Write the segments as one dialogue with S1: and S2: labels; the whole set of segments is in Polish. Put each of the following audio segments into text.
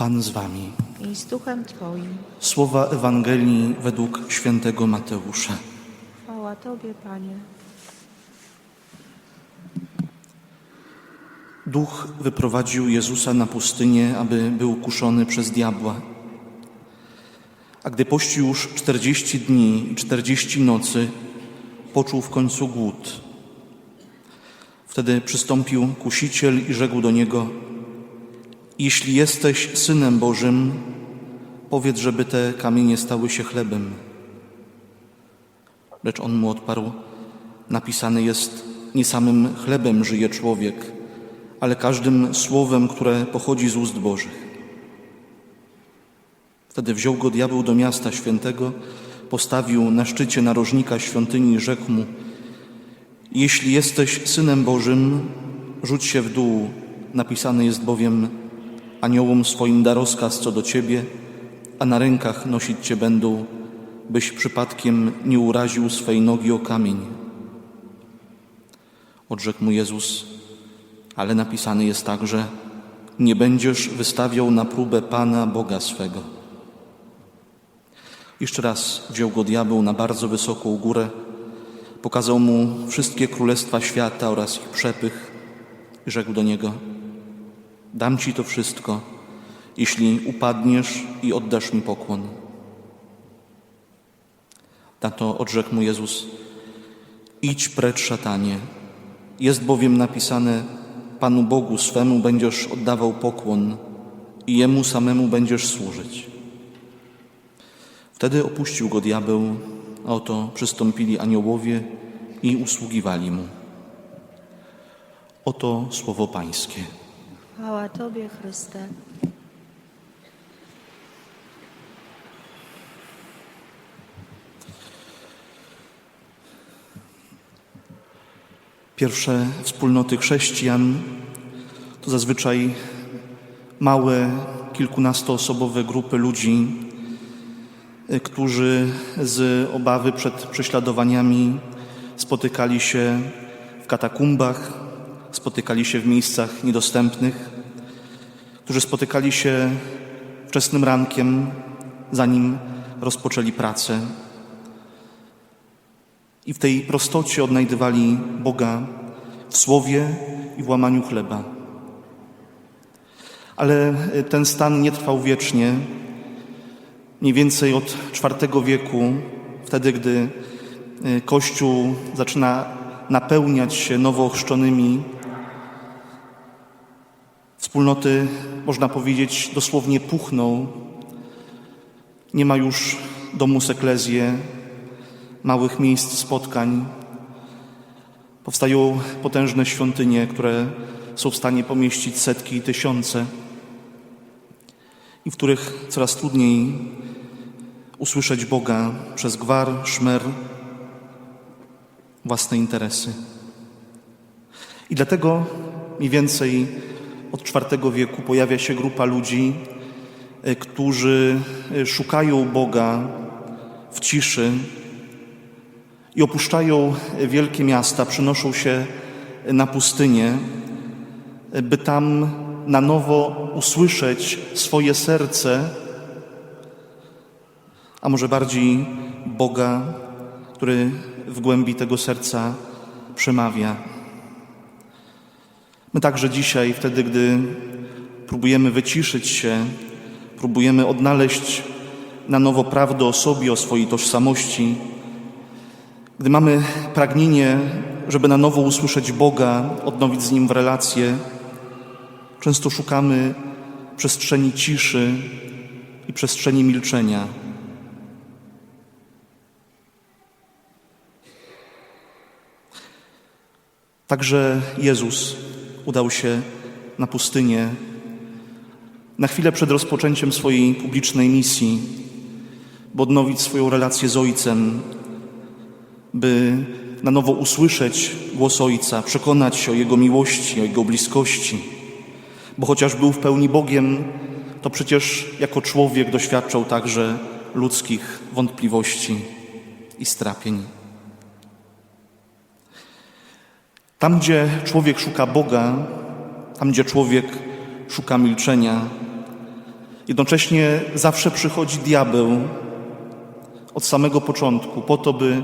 S1: Pan z wami.
S2: i z duchem Twoim.
S1: Słowa Ewangelii według świętego Mateusza.
S2: Chwała Tobie, Panie.
S1: Duch wyprowadził Jezusa na pustynię, aby był kuszony przez diabła. A gdy pościł już czterdzieści dni i czterdzieści nocy, poczuł w końcu głód. Wtedy przystąpił kusiciel i rzekł do niego: Jeśli jesteś synem Bożym, powiedz, żeby te kamienie stały się chlebem. Lecz on mu odparł: Napisane jest: Nie samym chlebem żyje człowiek, ale każdym słowem, które pochodzi z ust Bożych. Wtedy wziął go diabeł do miasta świętego, postawił na szczycie narożnika świątyni i rzekł mu: Jeśli jesteś synem Bożym, rzuć się w dół. Napisane jest bowiem: Aniołom swoim da rozkaz co do ciebie, a na rękach nosić cię będą, byś przypadkiem nie uraził swej nogi o kamień. Odrzekł mu Jezus: ale napisane jest także: Nie będziesz wystawiał na próbę Pana Boga swego. Jeszcze raz wziął go diabeł na bardzo wysoką górę, pokazał mu wszystkie królestwa świata oraz ich przepych i rzekł do niego: Dam ci to wszystko, jeśli upadniesz i oddasz mi pokłon. Na to odrzekł mu Jezus: Idź precz, szatanie. Jest bowiem napisane: Panu Bogu swemu będziesz oddawał pokłon i Jemu samemu będziesz służyć. Wtedy opuścił go diabeł, a oto przystąpili aniołowie i usługiwali mu. Oto słowo Pańskie.
S2: Chwała Tobie, Chryste.
S1: Pierwsze wspólnoty chrześcijan to zazwyczaj małe, kilkunastoosobowe grupy ludzi, y, którzy z obawy przed prześladowaniami spotykali się w katakumbach, spotykali się w miejscach niedostępnych, którzy spotykali się wczesnym rankiem, zanim rozpoczęli pracę. I w tej prostocie odnajdywali Boga w słowie i w łamaniu chleba. Ale y, ten stan nie trwał wiecznie. Mniej więcej od IV wieku, wtedy gdy y, Kościół zaczyna napełniać się nowo ochrzczonymi, wspólnoty, można powiedzieć, dosłownie puchną. Nie ma już domu eklezję, małych miejsc spotkań. Powstają potężne świątynie, które są w stanie pomieścić setki i tysiące, i w których coraz trudniej usłyszeć Boga przez gwar, szmer, własne interesy. I dlatego mniej więcej od IV wieku pojawia się grupa ludzi, y, którzy y, szukają Boga w ciszy, i opuszczają wielkie miasta, przynoszą się na pustynię, by tam na nowo usłyszeć swoje serce, a może bardziej Boga, który w głębi tego serca przemawia. My także dzisiaj, wtedy, gdy próbujemy wyciszyć się, próbujemy odnaleźć na nowo prawdę o sobie, o swojej tożsamości, gdy mamy pragnienie, żeby na nowo usłyszeć Boga, odnowić z Nim w relacje, często szukamy przestrzeni ciszy i przestrzeni milczenia. Także Jezus udał się na pustynię na chwilę przed rozpoczęciem swojej publicznej misji, by odnowić swoją relację z Ojcem, by na nowo usłyszeć głos Ojca, przekonać się o Jego miłości, o Jego bliskości. Bo chociaż był w pełni Bogiem, to przecież jako człowiek doświadczał także ludzkich wątpliwości i strapień. Tam, gdzie człowiek szuka Boga, tam, gdzie człowiek szuka milczenia, Jednocześnie zawsze przychodzi diabeł od samego początku, po to, by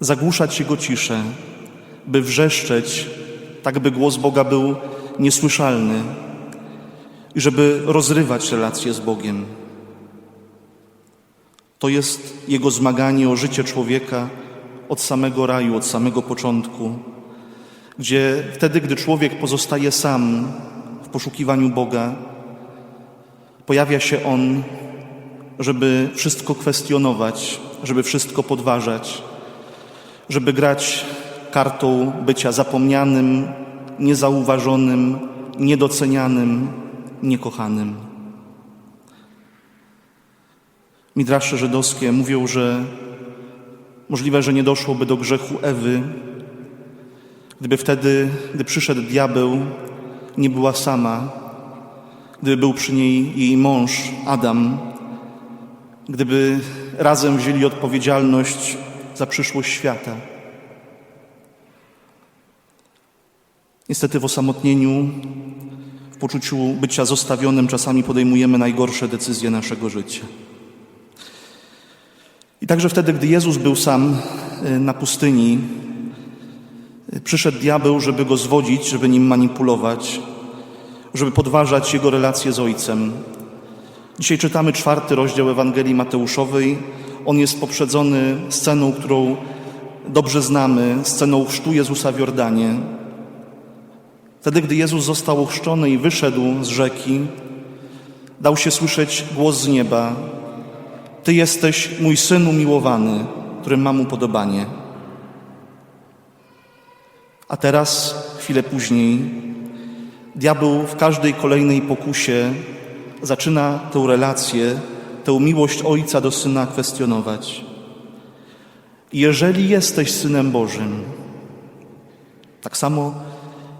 S1: zagłuszać jego ciszę, by wrzeszczeć, tak by głos Boga był niesłyszalny i żeby rozrywać relacje z Bogiem. To jest jego zmaganie o życie człowieka od samego raju, od samego początku, gdzie wtedy, gdy człowiek pozostaje sam w poszukiwaniu Boga, pojawia się on, żeby wszystko kwestionować, żeby wszystko podważać, żeby grać kartą bycia zapomnianym, niezauważonym, niedocenianym, niekochanym. Midrasze żydowskie mówią, że możliwe, że nie doszłoby do grzechu Ewy, gdyby wtedy, gdy przyszedł diabeł, nie była sama, gdyby był przy niej jej mąż Adam, gdyby razem wzięli odpowiedzialność za przyszłość świata. Niestety w osamotnieniu, w poczuciu bycia zostawionym, czasami podejmujemy najgorsze decyzje naszego życia. I także wtedy, gdy Jezus był sam y, na pustyni, y, przyszedł diabeł, żeby go zwodzić, żeby nim manipulować, żeby podważać jego relacje z Ojcem. Dzisiaj czytamy czwarty rozdział Ewangelii Mateuszowej. On jest poprzedzony sceną, którą dobrze znamy, sceną chrztu Jezusa w Jordanie. Wtedy, gdy Jezus został ochrzczony i wyszedł z rzeki, dał się słyszeć głos z nieba: Ty jesteś mój syn umiłowany, którym mam upodobanie. A teraz, chwilę później, diabeł w każdej kolejnej pokusie zaczyna tę relację, tę miłość Ojca do Syna kwestionować. Jeżeli jesteś Synem Bożym, tak samo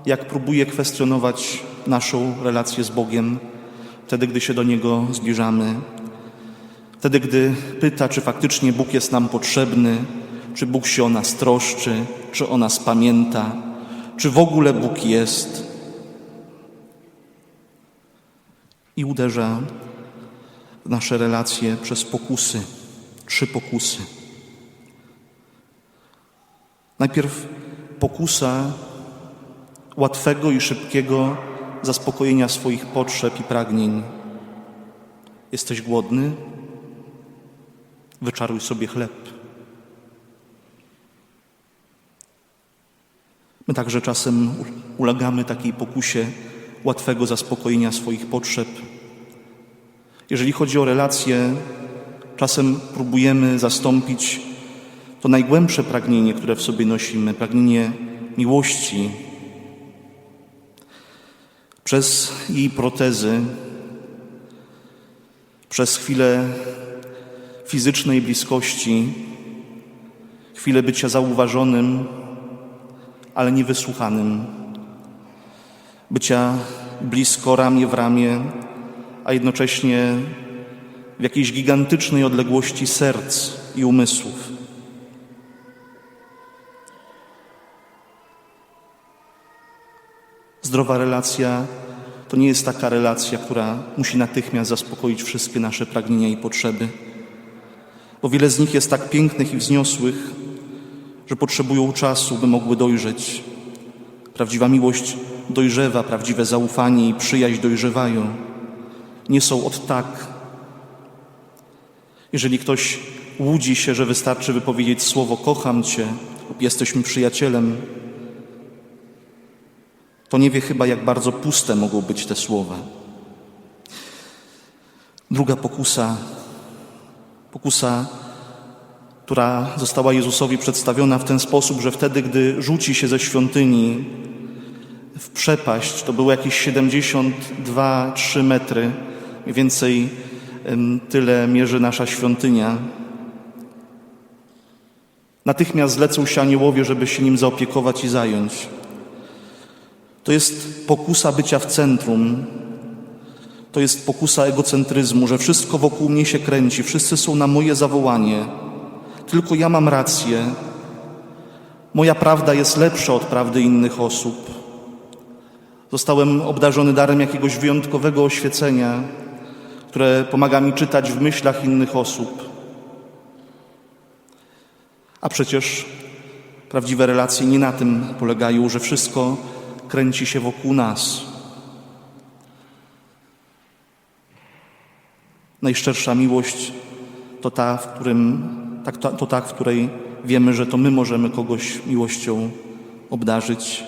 S1: jak próbuje kwestionować naszą relację z Bogiem, wtedy, gdy się do Niego zbliżamy, wtedy, gdy pyta, czy faktycznie Bóg jest nam potrzebny, czy Bóg się o nas troszczy, czy o nas pamięta, czy w ogóle Bóg jest. I uderza w nasze relacje przez pokusy, trzy pokusy. Najpierw pokusa łatwego i szybkiego zaspokojenia swoich potrzeb i pragnień. Jesteś głodny? Wyczaruj sobie chleb. My także czasem ulegamy takiej pokusie łatwego zaspokojenia swoich potrzeb. Jeżeli chodzi o relacje, czasem próbujemy zastąpić to najgłębsze pragnienie, które w sobie nosimy, pragnienie miłości, przez jej protezy, przez chwilę fizycznej bliskości, chwilę bycia zauważonym, ale niewysłuchanym, bycia blisko ramię w ramię, a jednocześnie w jakiejś gigantycznej odległości serc i umysłów. Zdrowa relacja to nie jest taka relacja, która musi natychmiast zaspokoić wszystkie nasze pragnienia i potrzeby, bo wiele z nich jest tak pięknych i wzniosłych, że potrzebują czasu, by mogły dojrzeć. Prawdziwa miłość dojrzewa, prawdziwe zaufanie i przyjaźń dojrzewają. Nie są od tak. Jeżeli ktoś łudzi się, że wystarczy wypowiedzieć słowo kocham Cię lub jesteśmy przyjacielem, to nie wie chyba, jak bardzo puste mogą być te słowa. Druga pokusa, pokusa, która została Jezusowi przedstawiona w ten sposób, że wtedy, gdy rzuci się ze świątyni w przepaść, to było jakieś 72-3 metry, mniej więcej tyle mierzy nasza świątynia. Natychmiast zlecą się aniołowie, żeby się nim zaopiekować i zająć. To jest pokusa bycia w centrum. To jest pokusa egocentryzmu, że wszystko wokół mnie się kręci, wszyscy są na moje zawołanie. Tylko ja mam rację. Moja prawda jest lepsza od prawdy innych osób. Zostałem obdarzony darem jakiegoś wyjątkowego oświecenia, które pomaga mi czytać w myślach innych osób. A przecież prawdziwe relacje nie na tym polegają, że wszystko kręci się wokół nas. Najszczersza miłość to ta, w którym, tak, to, ta, w której wiemy, że to my możemy kogoś miłością obdarzyć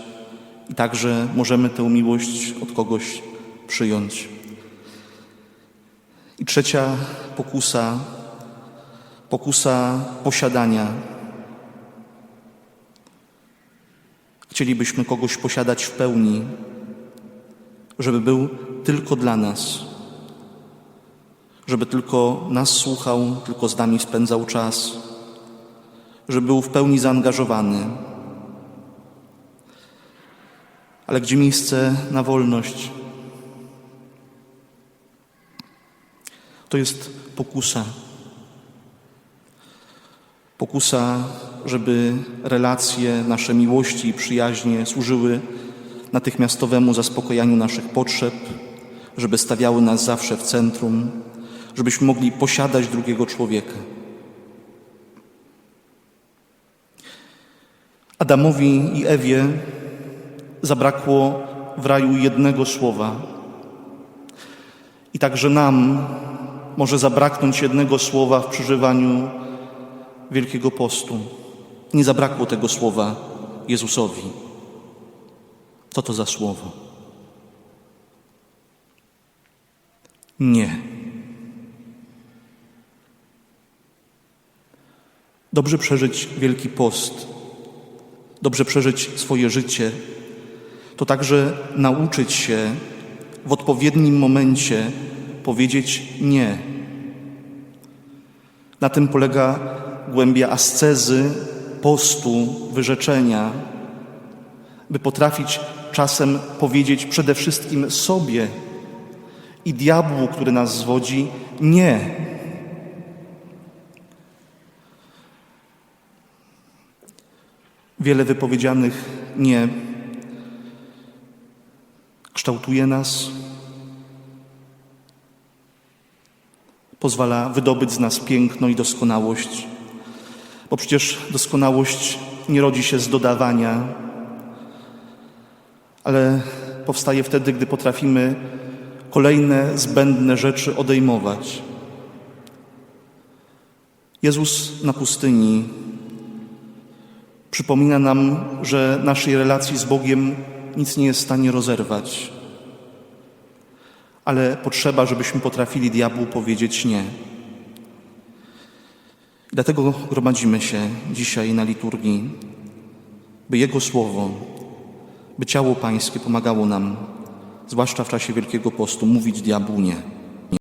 S1: i także możemy tę miłość od kogoś przyjąć. I trzecia pokusa, pokusa posiadania. Chcielibyśmy kogoś posiadać w pełni, żeby był tylko dla nas, żeby tylko nas słuchał, tylko z nami spędzał czas, żeby był w pełni zaangażowany. Ale gdzie miejsce na wolność? To jest pokusa. Pokusa, żeby relacje, nasze miłości i przyjaźnie służyły natychmiastowemu zaspokojaniu naszych potrzeb, żeby stawiały nas zawsze w centrum, żebyśmy mogli posiadać drugiego człowieka. Adamowi i Ewie zabrakło w raju jednego słowa. I także nam może zabraknąć jednego słowa w przeżywaniu Wielkiego Postu. Nie zabrakło tego słowa Jezusowi. Co to za słowo? Nie. Dobrze przeżyć Wielki Post, dobrze przeżyć swoje życie, to także nauczyć się w odpowiednim momencie powiedzieć nie. Na tym polega głębia ascezy, postu, wyrzeczenia, by potrafić czasem powiedzieć przede wszystkim sobie i diabłu, który nas zwodzi, nie. Wiele wypowiedzianych nie kształtuje nas, pozwala wydobyć z nas piękno i doskonałość, bo przecież doskonałość nie rodzi się z dodawania, ale powstaje wtedy, gdy potrafimy kolejne zbędne rzeczy odejmować. Jezus na pustyni przypomina nam, że naszej relacji z Bogiem nic nie jest w stanie rozerwać, ale potrzeba, żebyśmy potrafili diabłu powiedzieć nie. Dlatego gromadzimy się dzisiaj na liturgii, by Jego Słowo, by ciało Pańskie pomagało nam, zwłaszcza w czasie Wielkiego Postu, mówić diabłu nie.